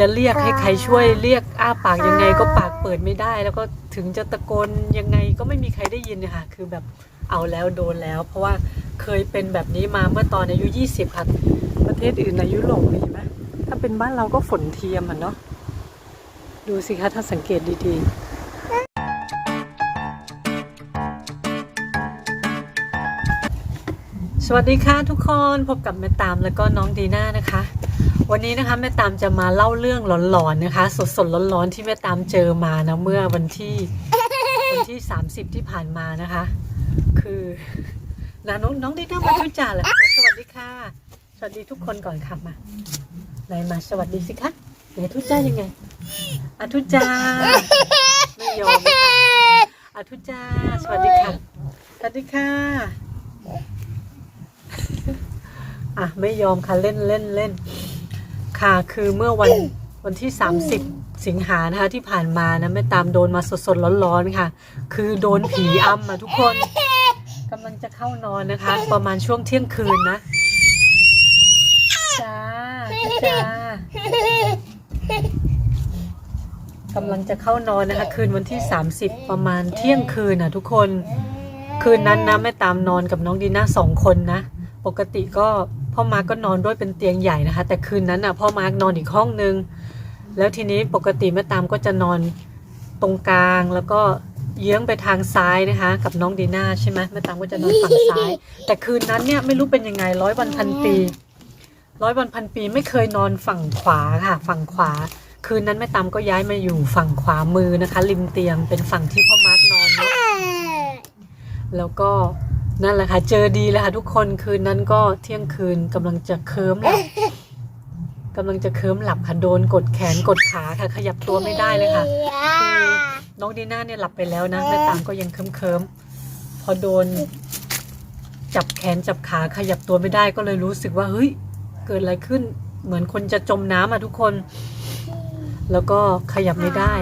จะเรียกให้ใครช่วยเรียกอ้าปากยังไงก็ปากเปิดไม่ได้ แล้วก็ถึงจะตะโกนยังไงก็ไม่มีใครได้ยินเนี่ยค่ะคือแบบเอาแล้วโดนแล้ว เพราะว่าเคยเป็นแบบนี้มาเมื่อตอนอายุ 20 ค่ะ ประเทศอื่นในยุโรปมีไหมถ้าเป็นบ้านเราก็ฝนเทียมอะเนาะดูสิคะถ้าสังเกตดีๆสวัสดีค่ะทุกคนพบกับแม่ตามแล้วก็น้องดีน่านะคะ วันนี้นะคะแม่ตามจะมาเล่าเรื่องหลอนๆนะคะ สดๆร้อนๆที่แม่ตามเจอมานะเมื่อวันที่วันที่ 30 ที่ผ่านมานะคะ คือนะน้องน้องดีน่ามาทุจ่าแหละสวัสดีค่ะ สวัสดีทุกคนก่อนค่ะมาไหนมาสวัสดีสิคะไหนทุจ้ายังไงอาทุจ้าไม่ยอมนะคะอาทุจ้าสวัสดีค่ะสวัสดีค่ะอะไม่ยอมค่ะเล่นเล่นเล่น ค่ะคือเมื่อวันวันที่ 30 สิงหานะคะที่ผ่านมานะแม่ตามโดนมาสดๆร้อนๆค่ะ คือโดนผีอำอะทุกคนกำลังจะเข้านอนนะคะ ประมาณช่วงเที่ยงคืนนะจ้าจ้ากำลังจะเข้านอนนะคะ คืนวันที่ 30 ประมาณเที่ยงคืนนะทุกคน คืนนั้นนะแม่ตามนอนกับน้องดีน่าสองคนนะ ปกติก็ พ่อมาร์กก็นอนด้วยเป็นเตียงใหญ่นะคะ แต่คืนนั้นอะพ่อมาร์กนอนอีกห้องนึง แล้วทีนี้ปกติแม่ตามก็จะนอนตรงกลางแล้วก็เยื้องไปทางซ้ายนะคะ กับน้องดีน่าใช่ไหมแม่ตามก็จะนอนฝั่งซ้าย แต่คืนนั้นเนี่ยไม่รู้เป็นยังไงร้อยวันพันปีร้อยวันพันปีไม่เคยนอนฝั่งขวาค่ะ ฝั่งขวา คืนนั้นแม่ตามก็ย้ายมาอยู่ฝั่งขวามือนะคะ ริมเตียงเป็นฝั่งที่พ่อมาร์กนอนเนาะแล้วก็ นั่นแหละค่ะ เจอดีเลยค่ะทุกคนคืนนั้นก็เที่ยงคืนกำลังจะเคิมหลับกำลังจะเคิมหลับค่ะโดนกดแขนกดขาค่ะ ขยับตัวไม่ได้เลยค่ะคือน้องดีน่าเนี่ยหลับไปแล้วนะแม่ตามก็ยังเคิมเคิมๆพอโดน จับแขนจับขาขยับตัวไม่ได้ก็เลยรู้สึกว่าเฮ้ยเกิดอะไรขึ้น เหมือนคนจะจมน้ำอะทุกคน แล้วก็ขยับไม่ได้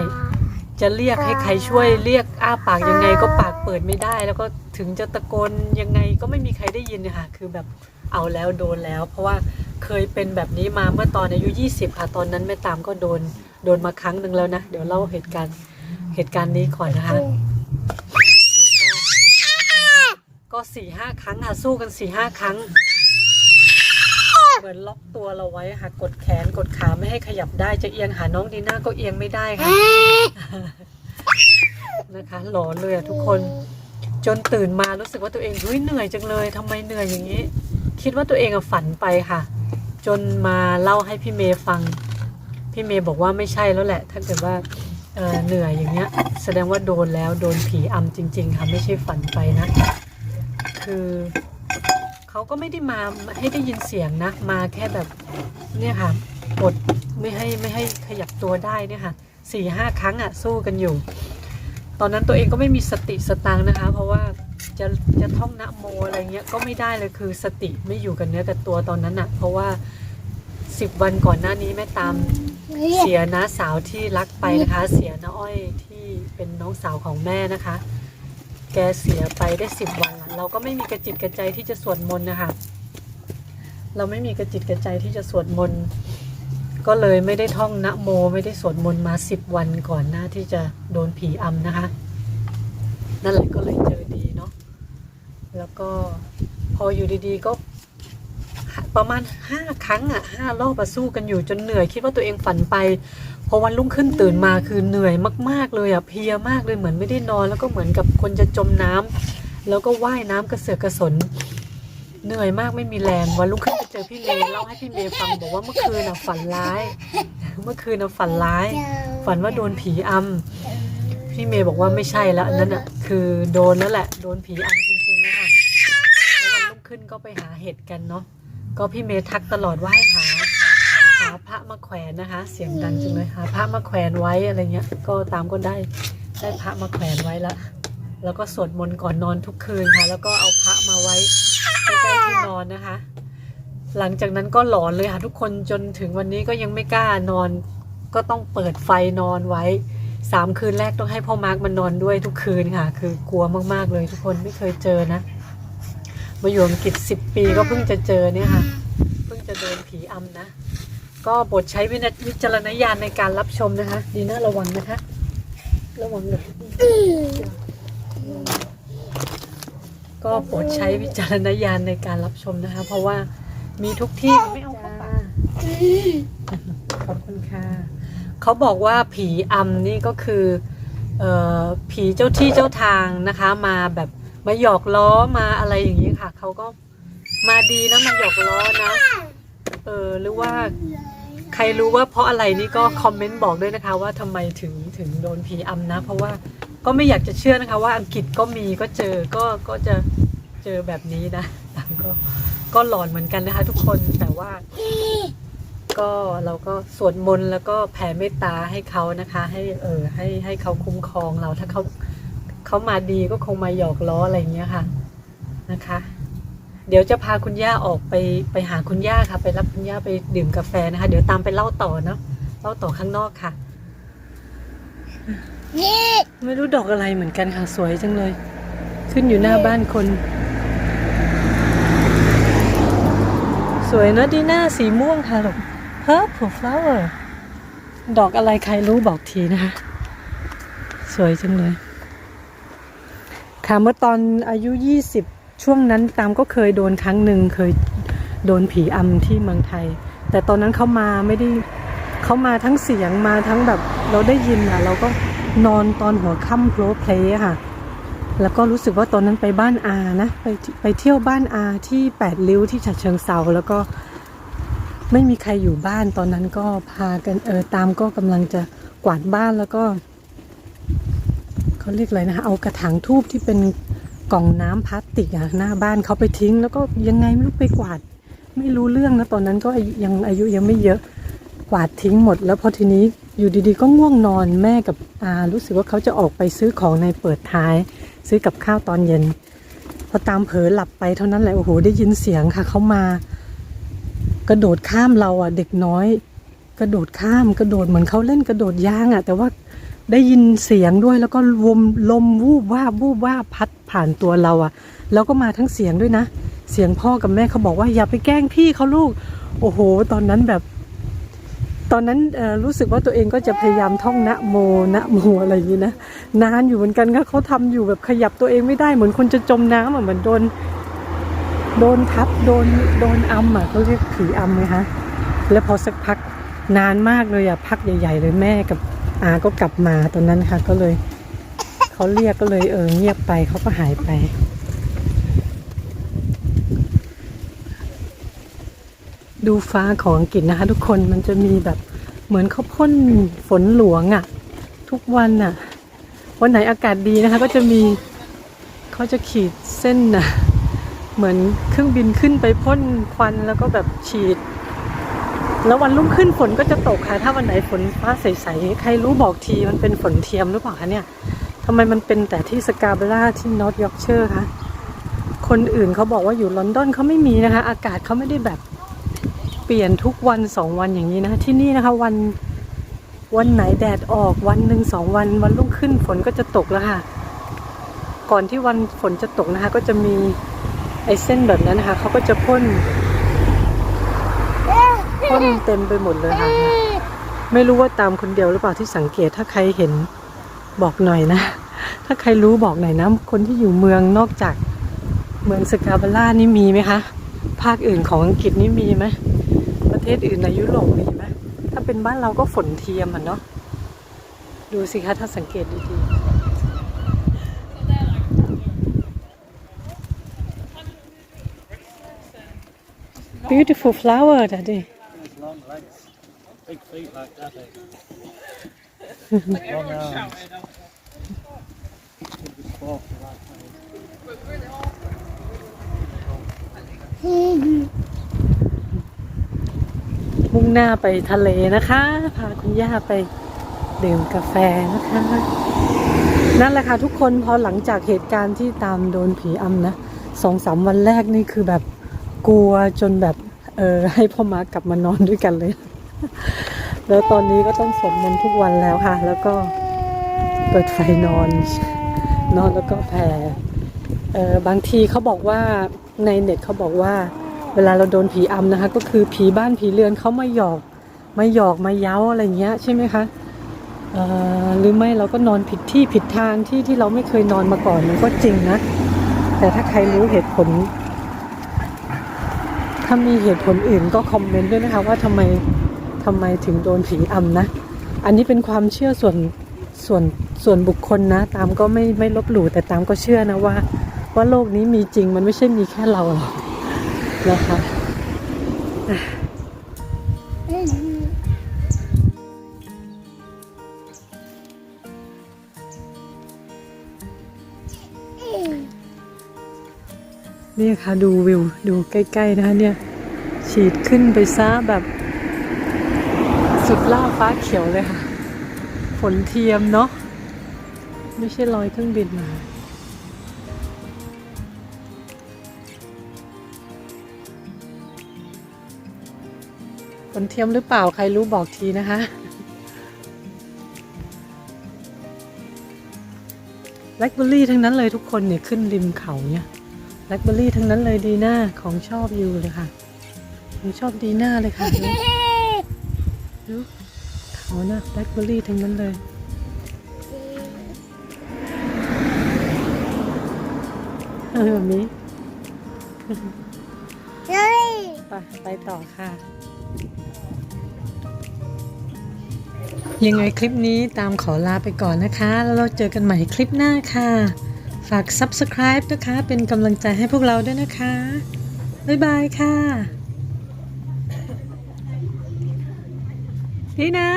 จะเรียกให้ใครช่วยเรียกอ้าปากยังไงก็ปากเปิดไม่ได้แล้วก็ ถึงจะตะโกนยังไงก็ไม่มีใครได้ยินค่ะ คือแบบเอาแล้วโดนแล้ว เพราะว่าเคยเป็นแบบนี้มาเมื่อตอนอายุ 20 ค่ะ ตอนนั้นแม่ตามก็โดนโดนมาครั้งหนึ่งแล้วนะ เดี๋ยวเล่าเหตุการณ์เหตุการณ์นี้ก่อนนะคะก็ก็สี่ห้าครั้งค่ะสู้กันสี่ห้าครั้งเหมือนล็อกตัวเราไว้ค่ะกดแขนกดขาไม่ให้ขยับได้จะเอียงหาน้องดีน่าก็เอียงไม่ได้ค่ะนะคะหลอนเลยอะทุกคน จนตื่นมารู้สึกว่าตัวเองเฮ้ยเหนื่อยจังเลยทำไมเหนื่อยอย่างนี้ คิดว่าตัวเองฝันไปค่ะ จนมาเล่าให้พี่เมย์ฟัง พี่เมย์บอกว่าไม่ใช่แล้วแหละ ถ้าเกิดว่าเเหนื่อยอย่างเงี้ย แสดงว่าโดนแล้วโดนผีอำจริง ๆ ค่ะไม่ใช่ฝันไปนะ คือเขาก็ไม่ได้มาให้ได้ยินเสียงนะ มาแค่แบบเนี่ยค่ะกดไม่ให้ไม่ให้ขยับตัวได้เนี่ยค่ะสี่ห้าครั้งอะสู้กันอยู่ ตอนนั้นตัวเองก็ไม่มีสติสตังนะคะ เพราะว่าจะจะท่องนะโมอะไรเงี้ยก็ไม่ได้เลยคือสติไม่อยู่กับเนื้อกับตัวตอนนั้นอะเพราะว่าสิบวันก่อนหน้านี้แม่ตามเสียน้าสาวที่รักไปนะคะ เสียน้าอ้อยที่เป็นน้องสาวของแม่นะคะ แกเสียไปได้สิบวัน เราก็ไม่มีกระจิตกระใจที่จะสวดมนต์นะคะเราไม่มีกระจิตกระใจที่จะสวดมนต์ ก็เลยไม่ได้ท่องนะโมไม่ได้สวดมนต์มาสิบวันก่อนหน้าที่จะโดนผีอำนะคะ นั่นแหละก็เลยเจอดีเนาะแล้วก็พออยู่ดีๆก็ประมาณห้าครั้งอะห้ารอบมาสู้กันอยู่จนเหนื่อยคิดว่าตัวเองฝันไป พอวันรุ่งขึ้นตื่นมาคือเหนื่อยมาก ๆ เลยอะเพลียมากเลยเหมือนไม่ได้นอน แล้วก็เหมือนกับคนจะจมน้ำแล้วก็ว่ายน้ำกระเสือกกระสน เหนื่อยมากไม่มีแรงวันรุ่งขึ้น อพี่เมย์เล่าให้พี่เมย์ฟังบอกว่าเมื่อคืนน่ะฝันร้าย เมื่อคืนน่ะฝันร้าย ฝันว่าโดนผีอำพี่เมย์บอกว่าไม่ใช่แล้วอันนั้นอะคือโดนแล้วแหละ โดนผีอำจริงๆนะคะแล้ววันรุ่งขึ้นก็ไปหาเห็ดกันเนาะก็พี่เมย์ทักตลอดว่าให้หาหาพระมาแขวนนะคะ เสียงดังจังเลยหาพระมาแขวนไว้อะไรเงี้ย ก็ตามก็ได้ได้พระมาแขวนไว้ละแล้วก็สวดมนต์ก่อนนอนทุกคืนค่ะ แล้วก็เอาพระมาไว้ใกล้ๆที่นอนนะคะ หลังจากนั้นก็หลอนเลยค่ะทุกคนจนถึงวันนี้ก็ยังไม่กล้านอน ก็ต้องเปิดไฟนอนไว้สามคืนแรกต้องให้พ่อมาร์กมานอนด้วยทุกคืนค่ะ คือกลัวมากๆเลยทุกคนไม่เคยเจอนะมาอยู่อังกฤษสิบปีก็เพิ่งจะเจอเนี่ยค่ะ เพิ่งจะโดนผีอำนะ ก็ก็โปรดใช้วิจารณญาณในการรับชมนะคะ ดีน่าระวังนะคะ ระวังเลยก็โปรดใช้วิจารณญาณในการรับชมนะคะ เพราะว่า มีทุกที่ไม่เอาเข้าปากขอบคุณค่ะเขาบอกว่าผีอำนี่ก็คือเอ่อผีเจ้าที่เจ้าทางนะคะ มาแบบมาหยอกล้อมาอะไรอย่างนี้ค่ะเขาก็มาดีนะมาหยอกล้อนะเออหรือว่าใครรู้ว่าเพราะอะไรนี่ก็คอมเมนต์บอกด้วยนะคะ ว่าทำไมถึงถึงโดนผีอำนะ เพราะว่าก็ไม่อยากจะเชื่อนะคะ ว่าอังกฤษก็มีก็เจอก็ก็จะเจอแบบนี้นะก็ ก็หลอนเหมือนกันนะคะ ทุกคนแต่ว่า ก็เราก็สวดมนต์แล้วก็แผ่เมตตาให้เขานะคะ ให้เออให้ให้เขาคุ้มครองเราถ้าเขาเขามาดีก็คงมาหยอกล้ออะไรอย่างเงี้ยค่ะนะคะ เดี๋ยวจะพาคุณย่าออกไปไปหาคุณย่าค่ะ ไปรับคุณย่าไปดื่มกาแฟนะคะ เดี๋ยวตามไปเล่าต่อเนาะเล่าต่อข้างนอกค่ะไม่รู้ดอกอะไรเหมือนกันค่ะสวยจังเลย ขึ้นอยู่หน้าบ้านคน สวยนะดีหน้าสีม่วงค่ะหรอก purple flower ดอกอะไรใครรู้บอกทีนะคะ สวยจังเลย ค่ะเมื่อตอนอายุ 20 ช่วงนั้นตามก็เคยโดนครั้งหนึ่งเคยโดนผีอำที่เมืองไทย แต่ตอนนั้นเขามาไม่ได้เขามาทั้งเสียงมาทั้งแบบเราได้ยินอะ เราก็นอนตอนหัวค่ำโพลเพลค่ะ แล้วก็รู้สึกว่าตอนนั้นไปบ้านอานะไปไปเที่ยวบ้านอาที่แปดริ้วที่ฉะเชิงเซาแล้วก็ไม่มีใครอยู่บ้านตอนนั้นก็พากันเออตามก็กำลังจะกวาดบ้านแล้วก็เขาเรียกอะไรนะเอากระถางทูบที่เป็นกล่องน้ำพลาสติกอะหน้าบ้านเขาไปทิ้ง แล้วก็ยังไงไม่รู้ไปกวาด ไม่รู้เรื่องนะตอนนั้นก็ยุยังอายุยังไม่เยอะกวาดทิ้งหมด แล้วพอทีนี้อยู่ดีๆ ก็ง่วงนอนแม่กับอารู้สึกว่าเขาจะออกไปซื้อของในเปิดท้าย ซื้อกับข้าวตอนเย็น พอตามเผลอหลับไปเท่านั้นแหละโอ้โหได้ยินเสียงค่ะเขามา กระโดดข้ามเราอะ เด็กน้อย กระโดดข้ามกระโดดเหมือนเขาเล่นกระโดดยางอะ แต่ว่าได้ยินเสียงด้วยแล้วก็ลมลมวูบว่าวูบว่าพัดผ่านตัวเราอะ แล้วก็มาทั้งเสียงด้วยนะ เสียงพ่อกับแม่เขาบอกว่าอย่าไปแกล้งพี่เขาลูก โอ้โห ตอนนั้นแบบ ตอนนั้นรู้สึกว่าตัวเองก็จะพยายามท่องนะโมนะโมอะไรอย่างนี้นะนานอยู่เหมือนกันก็เขาทำอยู่แบบขยับตัวเองไม่ได้เหมือนคนจะจมน้ำอะเหมือนโดนโดนทับโดนโดนอัมอะเขาเรียกผีอัมไงคะแล้วพอสักพักนานมากเลยอะพักใหญ่ ๆ เลยแม่กับอาก็กลับมาตอนนั้นค่ะ ก็เลยเขาเรียกก็เลยเออเงียบไปเขาก็หายไป ดูฟ้าของอังกฤษนะคะ ทุกคนมันจะมีแบบเหมือนเขาพ่นฝนหลวงอะ่ะ ทุกวันอะ่ะ วันไหนอากาศดีนะคะ ก็จะมีเขาจะขีดเส้นน่ะเหมือนเครื่องบินขึ้นไปพ่นควันแล้วก็แบบฉีด แล้ววันรุ่งขึ้นฝนก็จะตกค่ะ ถ้าวันไหนฝนฟ้าใสๆใครรู้บอกทีมันเป็นฝนเทียมหรือเปล่าคะเนี่ยทำไมมันเป็นแต่ที่สกาเบล่าที่นอตยอร์กเชอร์คะคนอื่นเขาบอกว่าอยู่ลอนดอนเขาไม่มีนะคะ อากาศเขาไม่ได้แบบ ปลี่ยนทุกวันสองวันอย่างนี้นะที่นี่นะคะวันวันไหนแดดออกวันหนึ่งสองวันวันรุ่งขึ้นฝนก็จะตกแล้วค่ะ ก่อนที่วันฝนจะตกนะคะ ก็จะมีไอเส้นแบบนั้นนะคะเขาก็จะพ่นพ่นเต็มไปหมดเลยค่ะ ไม่รู้ว่าตามคนเดียวหรือเปล่าที่สังเกตถ้าใครเห็นบอกหน่อยนะ ถ้าใครรู้บอกหน่อยนะคนที่อยู่เมืองนอกจากเมืองสกาบาล่านี่มีไหมคะ ภาคอื่นของอังกฤษนี่มีไหม ศอื่นในยุโรปมีไหมถ้าเป็นบ้านเราก็ฝนเทียมอะเนาะดูสิคะถ้าสังเกตดีๆ beautiful flower ดัดดิ Has มุ่งหน้าไปทะเลนะคะ พาคุณย่าไปดื่มกาแฟนะคะ นั่นแหละค่ะทุกคนพอหลังจากเหตุการณ์ที่ตามโดนผีอำนะสองสามวันแรกนี่คือแบบกลัวจนแบบเออให้พ่อมากลับมานอนด้วยกันเลย แล้วตอนนี้ก็ต้องสวดมนต์ทุกวันแล้วค่ะ แล้วก็เปิดไฟนอน นอนแล้วก็แผ่เออบางทีเขาบอกว่าในเน็ตเขาบอกว่า เวลาเราโดนผีอำนะคะ ก็คือผีบ้านผีเรือนเขามาหยอกมาหยอกมาเย้าอะไรเงี้ยใช่ไหมคะหรือไม่เราก็นอนผิดที่ผิดทางที่ที่เราไม่เคยนอนมาก่อนมันก็จริงนะ แต่ถ้าใครรู้เหตุผล ถ้ามีเหตุผลอื่นก็คอมเมนต์ด้วยนะคะ ว่าทำไมทำไมถึงโดนผีอำนะ อันนี้เป็นความเชื่อส่วนส่วนส่วนบุคคลนะ ตามก็ไม่ไม่ลบหลู่แต่ตามก็เชื่อนะว่า ว่าโลกนี้มีจริงมันไม่ใช่มีแค่เราหรอก นะคะนี่ค่ะดูวิว ดูใกล้ ๆ นะคะเนี่ย ฉีดขึ้นไปซะแบบ สุดล่าฟ้าเขียวเลยค่ะ ฝนเทียมเนาะไม่ใช่ลอยเครื่องบินมา นเทียมหรือเปล่าใครรู้บอกทีนะคะ แบล็คเบอร์รี่ทั้งนั้นเลยทุกคนเนี่ยขึ้นริมเขาเนี่ยแบล็คเบอร์รี่ทั้งนั้นเลยดีหน้าของชอบอยู่เลยค่ะของชอบดีหน้าเลยค่ะดูดูเขานะแบล็คเบอร์รี่ทั้งนั้นเลยเออแบบนี้ไปไปต่อค่ะ ยังไงคลิปนี้ตามขอลาไปก่อนนะคะ แล้วเราเจอกันใหม่คลิปหน้าค่ะ ฝาก subscribe นะคะ เป็นกำลังใจให้พวกเราด้วยนะคะ บ๊ายบายค่ะ นี่นะ